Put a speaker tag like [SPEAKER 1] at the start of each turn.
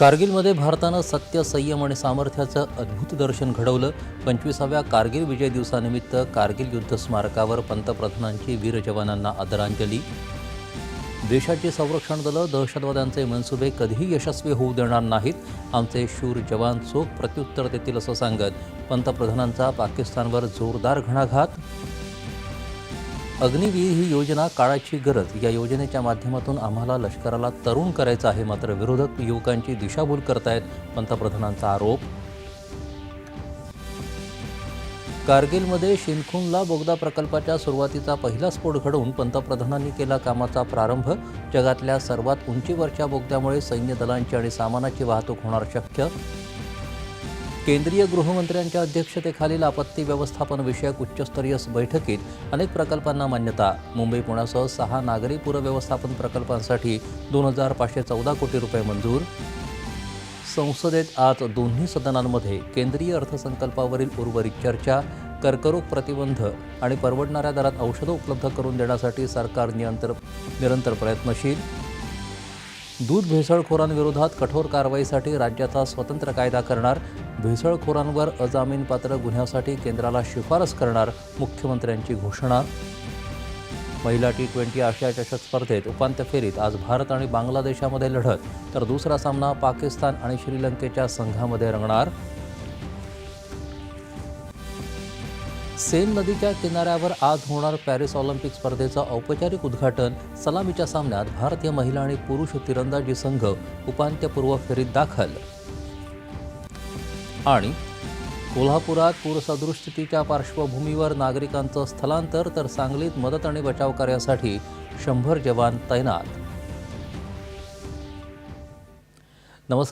[SPEAKER 1] कारगिलमध्ये भारतानं सत्य संयम आणि सामर्थ्याचं अद्भुत दर्शन घडवलं. पंचवीसाव्या कारगिल विजय दिवसानिमित्त कारगिल युद्ध स्मारकावर पंतप्रधानांची वीर जवानांना आदरांजली. देशाची संरक्षण दलं दहशतवाद्यांचे मनसुबे कधीही यशस्वी होऊ देणार नाहीत. आमचे शूर जवान चोख प्रत्युत्तर देतील असं सांगत पंतप्रधानांचा पाकिस्तानवर जोरदार घणाघात अग्निवीर ही योजना काळाची गरज या योजनेच्या माध्यमातून आम्हाला लष्कराला तरुण करायचं आहे मात्र विरोधक युवकांची दिशाभूल करतायत पंतप्रधानांचा आरोप. कारगिलमध्ये शिनखुनला बोगदा प्रकल्पाच्या सुरुवातीचा पहिला स्फोट घडवून पंतप्रधानांनी केला कामाचा प्रारंभ. जगातल्या सर्वात उंचीवरच्या बोगद्यामुळे सैन्य दलांची आणि सामानाची वाहतूक होणार शक्य केंद्रीय गृहमंत्र्यांच्या अध्यक्षतेखालील आपत्ती व्यवस्थापन विषयक उच्चस्तरीय बैठकीत अनेक प्रकल्पांना मान्यता. मुंबई पुण्यासह सहा नागरी पूरव्यवस्थापन प्रकल्पांसाठी दोन हजार पाचशे चौदा कोटी रुपये मंजूर. संसदेत आज दोन्ही सदनांमध्ये केंद्रीय अर्थसंकल्पावरील उर्वरित चर्चा कर्करोग प्रतिबंध आणि परवडणाऱ्या दरात औषधं उपलब्ध करून देण्यासाठी सरकार नियंत्र निरंतर प्रयत्नशील. दूध भेसळखोरांविरोधात कठोर कारवाईसाठी राज्याचा स्वतंत्र कायदा करणार भेसळखोरांवर अजामीनपात्र गुन्ह्यासाठी केंद्राला शिफारस करणार मुख्यमंत्र्यांची घोषणा. महिला टी ट्वेंटी आशिया चषक स्पर्धेत उपांत्य फेरीत आज भारत आणि बांगलादेशामध्ये लढत तर दुसरा सामना पाकिस्तान आणि श्रीलंकेच्या संघामध्ये रंगणार. सेन नदीच्या किनाऱ्यावर आज होणार पॅरिस ऑलिम्पिक स्पर्धेचं औपचारिक उद्घाटन सलामीच्या सामन्यात भारतीय महिला आणि पुरुष तिरंदाजी संघ उपांत्यपूर्व फेरीत दाखल. आणि कोल्हापुरात पूरसदृश पार्श्वभूमीवर नागरिकांचं स्थलांतर तर सांगलीत मदत आणि बचाव कार्यासाठी शंभर जवान तैनात. नमस्कार.